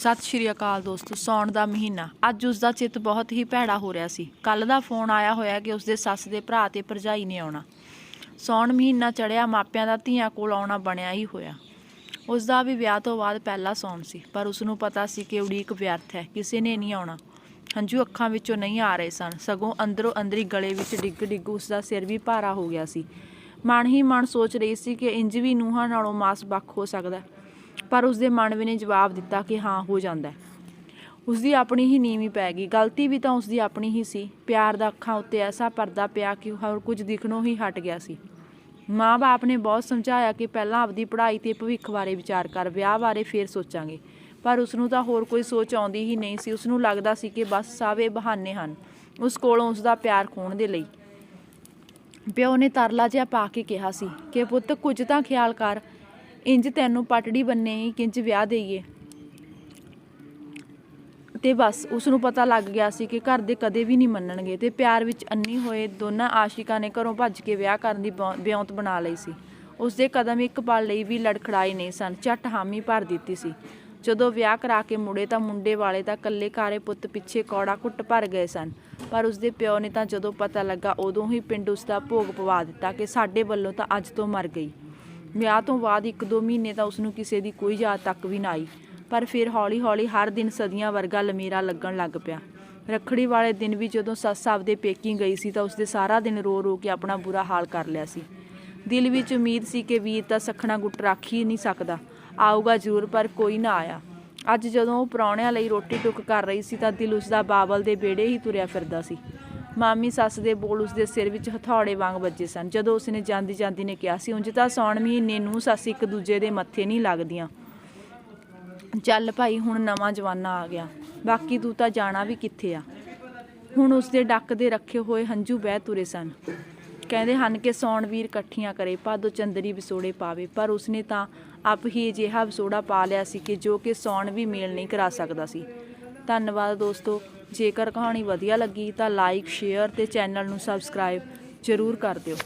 ਸਤਿ ਸ਼੍ਰੀ ਅਕਾਲ ਦੋਸਤੋ, ਸੌਣ ਦਾ ਮਹੀਨਾ। ਅੱਜ ਉਸ ਦਾ ਚਿੱਤ ਬਹੁਤ ਹੀ ਭੈੜਾ ਹੋ ਰਿਹਾ ਸੀ। ਕੱਲ ਦਾ ਫੋਨ ਆਇਆ ਹੋਇਆ ਕਿ ਉਸ ਦੇ ਸੱਸ ਦੇ ਭਰਾ ਤੇ ਭਰਜਾਈ ਨੇ ਆਉਣਾ। ਸੌਣ ਮਹੀਨਾ ਚੜਿਆ ਮਾਪਿਆਂ ਦਾ ਧੀਆਂ ਕੋਲ ਆਉਣਾ ਬਣਿਆ ਹੀ ਹੋਇਆ। ਉਸ ਦਾ ਵੀ ਵਿਆਹ ਤੋਂ ਬਾਅਦ ਪਹਿਲਾ ਸੌਣ ਸੀ, ਪਰ ਉਸ ਨੂੰ ਪਤਾ ਸੀ ਕਿ ਉਡੀਕ ਵਿਅਰਥ ਹੈ, ਕਿਸੇ ਨੇ ਨਹੀਂ ਆਉਣਾ। ਹੰਝੂ ਅੱਖਾਂ ਵਿੱਚੋਂ ਨਹੀਂ ਆ ਰਹੇ ਸਨ। ਸਗੋਂ ਅੰਦਰੋਂ ਅੰਦਰੀ ਗਲੇ ਵਿੱਚ ਡਿੱਗ ਡਿੱਗ ਉਸ ਦਾ ਸਿਰ ਵੀ ਭਾਰਾ ਹੋ ਗਿਆ ਸੀ। ਮਨ ਹੀ ਮਨ ਸੋਚ ਰਹੀ ਸੀ ਕਿ ਇੰਜ ਵੀ ਨੂੰਹਾਂ ਨਾਲੋਂ ਮਾਸ ਬੱਖ ਹੋ ਸਕਦਾ ਪਰ ਉਸ ਦੇ ਮਨ ਵੀ ਨੇ ਜਵਾਬ ਦਿੱਤਾ ਕਿ ਹਾਂ, ਹੋ ਜਾਂਦਾ ਹੈ। ਉਸ ਦੀ ਆਪਣੀ ਹੀ ਨੀਵੀਂ ਪੈ ਗਈ। ਗਲਤੀ ਵੀ ਤਾਂ ਉਸ ਦੀ ਆਪਣੀ ਹੀ ਸੀ। ਪਿਆਰ ਦਾ ਅੱਖਾਂ ਉੱਤੇ ਐਸਾ ਪਰਦਾ ਪਿਆ ਕਿ ਹੋਰ ਕੁਝ ਦਿਖਣੋਂ ਹੀ ਹਟ ਗਿਆ ਸੀ। ਮਾਂ-ਬਾਪ ਨੇ ਬਹੁਤ ਸਮਝਾਇਆ ਕਿ ਪਹਿਲਾਂ ਆਪਦੀ ਪੜ੍ਹਾਈ ਤੇ ਭਵਿੱਖ ਬਾਰੇ ਵਿਚਾਰ ਕਰ, ਵਿਆਹ ਬਾਰੇ ਫੇਰ ਸੋਚਾਂਗੇ। ਪਰ ਉਸ ਨੂੰ ਤਾਂ ਹੋਰ ਕੋਈ ਸੋਚ ਆਉਂਦੀ ਹੀ ਨਹੀਂ ਸੀ। ਉਸ ਨੂੰ ਲੱਗਦਾ ਸੀ ਕਿ ਬਸ ਸਾਵੇ ਬਹਾਨੇ ਹਨ, ਉਸ ਕੋਲੋਂ ਉਸ ਦਾ ਪਿਆਰ ਖੋਣ ਦੇ ਲਈ। ਪਿਓ ਨੇ ਤਰਲਾ ਜਿਹਾ ਪਾ ਕੇ ਕਿਹਾ ਸੀ ਕਿ, ਪੁੱਤ, ਕੁਝ ਤਾਂ ਖਿਆਲ ਕਰ। ਇੰਜ ਤੈਨੂੰ ਪਟੜੀ ਬੰਨੇ ਹੀ ਕਿੰਜ ਵਿਆਹ ਦੇਈਏ। ਤੇ ਬਸ ਉਸ ਨੂੰ ਪਤਾ ਲੱਗ ਗਿਆ ਸੀ ਕਿ ਘਰ ਦੇ ਕਦੇ ਵੀ ਨਹੀਂ ਮੰਨਣਗੇ ਤੇ ਪਿਆਰ ਵਿੱਚ ਅੰਨੀ ਹੋਏ ਦੋਨਾਂ ਆਸ਼ਿਕਾਂ ਨੇ ਘਰੋਂ ਭੱਜ ਕੇ ਵਿਆਹ ਕਰਨ ਦੀ ਬੌ- ਬਣਾ ਲਈ ਸੀ। ਉਸ ਦੇ ਕਦਮ ਇੱਕ ਪਲ ਲਈ ਵੀ ਲੜਖੜਾਏ ਨਹੀਂ ਸਨ, ਝੱਟ ਹਾਮੀ ਭਰ ਦਿੱਤੀ ਸੀ। ਜਦੋਂ ਵਿਆਹ ਕਰਾ ਕੇ ਮੁੜੇ ਤਾਂ ਮੁੰਡੇ ਵਾਲੇ ਤਾਂ ਕੱਲੇ ਕਾਰੇ ਪੁੱਤ ਪਿੱਛੇ ਕੌੜਾ ਘੁੱਟ ਭਰ ਗਏ ਸਨ। ਪਰ ਉਸ ਦੇ ਪਿਓ ਨੇ ਤਾਂ ਜਦੋਂ ਪਤਾ ਲੱਗਾ ਉਦੋਂ ਹੀ ਪਿੰਡ ਉਸ ਦਾ ਭੋਗ ਪਵਾ ਦਿੱਤਾ ਕਿ ਸਾਡੇ ਵੱਲੋਂ ਤਾਂ ਅੱਜ ਤੋਂ ਮਰ ਗਈ। ਵਿਆਹ ਤੋਂ ਬਾਅਦ ਇੱਕ ਦੋ ਮਹੀਨੇ ਤਾਂ ਉਸ ਨੂੰ ਕਿਸੇ ਦੀ ਕੋਈ ਯਾਦ ਤੱਕ ਵੀ ਨਾ ਆਈ। ਪਰ ਫਿਰ ਹੌਲੀ-ਹੌਲੀ ਹਰ ਦਿਨ ਸਦੀਆਂ ਵਰਗਾ ਲਮੇਰਾ ਲੱਗਣ ਲੱਗ ਪਿਆ। ਰੱਖੜੀ ਵਾਲੇ ਦਿਨ ਵੀ ਜਦੋਂ ਸੱਸ ਆਪਦੇ ਪੇਕੀ ਗਈ ਸੀ ਤਾਂ ਉਸਦੇ ਸਾਰਾ ਦਿਨ ਰੋ-ਰੋ ਕੇ ਆਪਣਾ ਬੁਰਾ ਹਾਲ ਕਰ ਲਿਆ ਸੀ। ਦਿਲ ਵਿੱਚ ਉਮੀਦ ਸੀ ਕਿ ਵੀਰ ਤਾਂ ਸਖਣਾ ਗੁੱਟ ਰੱਖ ਹੀ ਨਹੀਂ ਸਕਦਾ। ਆਊਗਾ ਜ਼ਰੂਰ, ਪਰ ਕੋਈ ਨਾ ਆਇਆ। ਅੱਜ ਜਦੋਂ ਉਹ ਪ੍ਰਾਹੁਣਿਆਂ ਲਈ ਰੋਟੀ ਟੁੱਕ ਕਰ ਰਹੀ ਸੀ ਤਾਂ ਦਿਲ ਉਸਦਾ ਬਾਬਲ ਦੇ ਬੇੜੇ ਹੀ ਤੁਰਿਆ ਫਿਰਦਾ ਸੀ। ਮਾਮੀ ਸੱਸ ਦੇ ਬੋਲ ਉਸਦੇ ਸਿਰ ਵਿੱਚ ਹਥੌੜੇ ਵਾਂਗ ਵੱਜੇ ਸਨ। ਜਦੋਂ ਉਸਨੇ ਜਾਂਦੀ ਜਾਂਦੀ ਨੇ ਕਿਹਾ ਸੀ ਉਂਝ ਤਾਂ ਸੌਣ ਮਹੀਨੇ ਨੂੰ ਸੱਸ ਇੱਕ ਦੂਜੇ ਦੇ ਮੱਥੇ ਨਹੀਂ ਲੱਗਦੀਆਂ। ਚੱਲ ਭਾਈ, ਹੁਣ ਨਵਾਂ ਜਵਾਨਾ ਆ ਗਿਆ। ਬਾਕੀ ਤੂੰ ਤਾਂ ਜਾਣਾ ਵੀ ਕਿੱਥੇ ਆ? ਹੁਣ ਉਸਦੇ ਡੱਕ ਦੇ ਰੱਖੇ ਹੋਏ ਹੰਝੂ ਬਹਿ ਤੁਰੇ ਸਨ। ਕਹਿੰਦੇ ਹਨ ਕਿ ਸੌਣ ਵੀਰ ਇਕੱਠੀਆਂ ਕਰੇ, ਭਾਦੋ ਚੰਦਰੀ ਵਿਸੋੜੇ ਪਾਵੇ। ਪਰ ਉਸਨੇ ਤਾਂ ਆਪ ਹੀ ਅਜਿਹਾ ਵਿਸੋੜਾ ਪਾ ਲਿਆ ਸੀ ਕਿ ਜੋ ਕਿ ਸੌਣ ਵੀ ਮੇਲ ਨਹੀਂ ਕਰਾ ਸਕਦਾ ਸੀ। ਧੰਨਵਾਦ ਦੋਸਤੋ। ਜੇਕਰ ਕਹਾਣੀ ਵਧੀਆ ਲੱਗੀ ਤਾਂ ਲਾਈਕ ਸ਼ੇਅਰ ਤੇ ਚੈਨਲ ਨੂੰ ਸਬਸਕ੍ਰਾਈਬ ਜ਼ਰੂਰ ਕਰ ਦਿਓ।